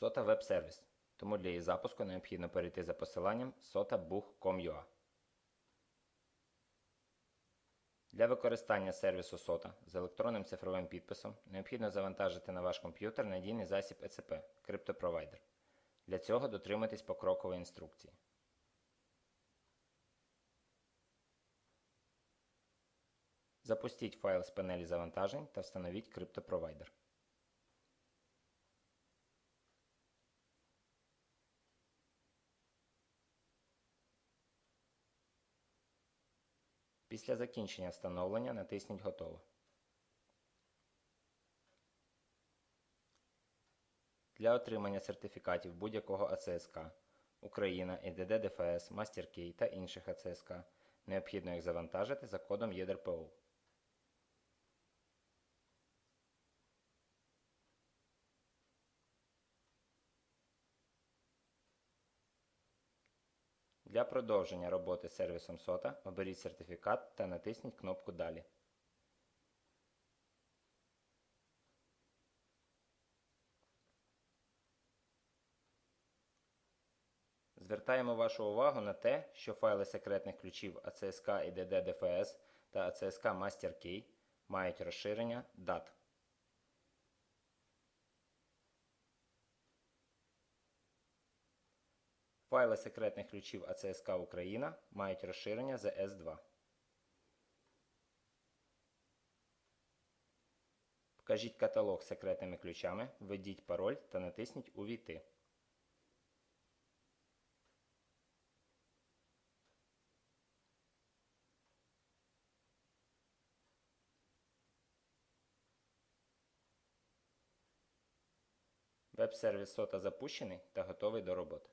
SOTA веб-сервіс, тому для її запуску необхідно перейти за посиланням sotabug.com.ua. Для використання сервісу SOTA з електронним цифровим підписом необхідно завантажити на ваш комп'ютер надійний засіб ECP – криптопровайдер. Для цього дотримуйтесь покрокової інструкції. Запустіть файл з панелі завантажень та встановіть криптопровайдер. Після закінчення встановлення натисніть Готово. Для отримання сертифікатів будь-якого АЦСК Україна, ІДД ДФС, MasterKey та інших АЦСК необхідно їх завантажити за кодом ЄДРПО. Для продовження роботи з сервісом SOTA оберіть сертифікат та натисніть кнопку Далі. Звертаємо вашу увагу на те, що файли секретних ключів ACSK і DDDFS та ACSK Master Key мають розширення DAT. Файли секретних ключів ACSK Україна мають розширення ZS2. Вкажіть каталог з секретними ключами, введіть пароль та натисніть Увійти. Веб-сервіс SOTA запущений та готовий до роботи.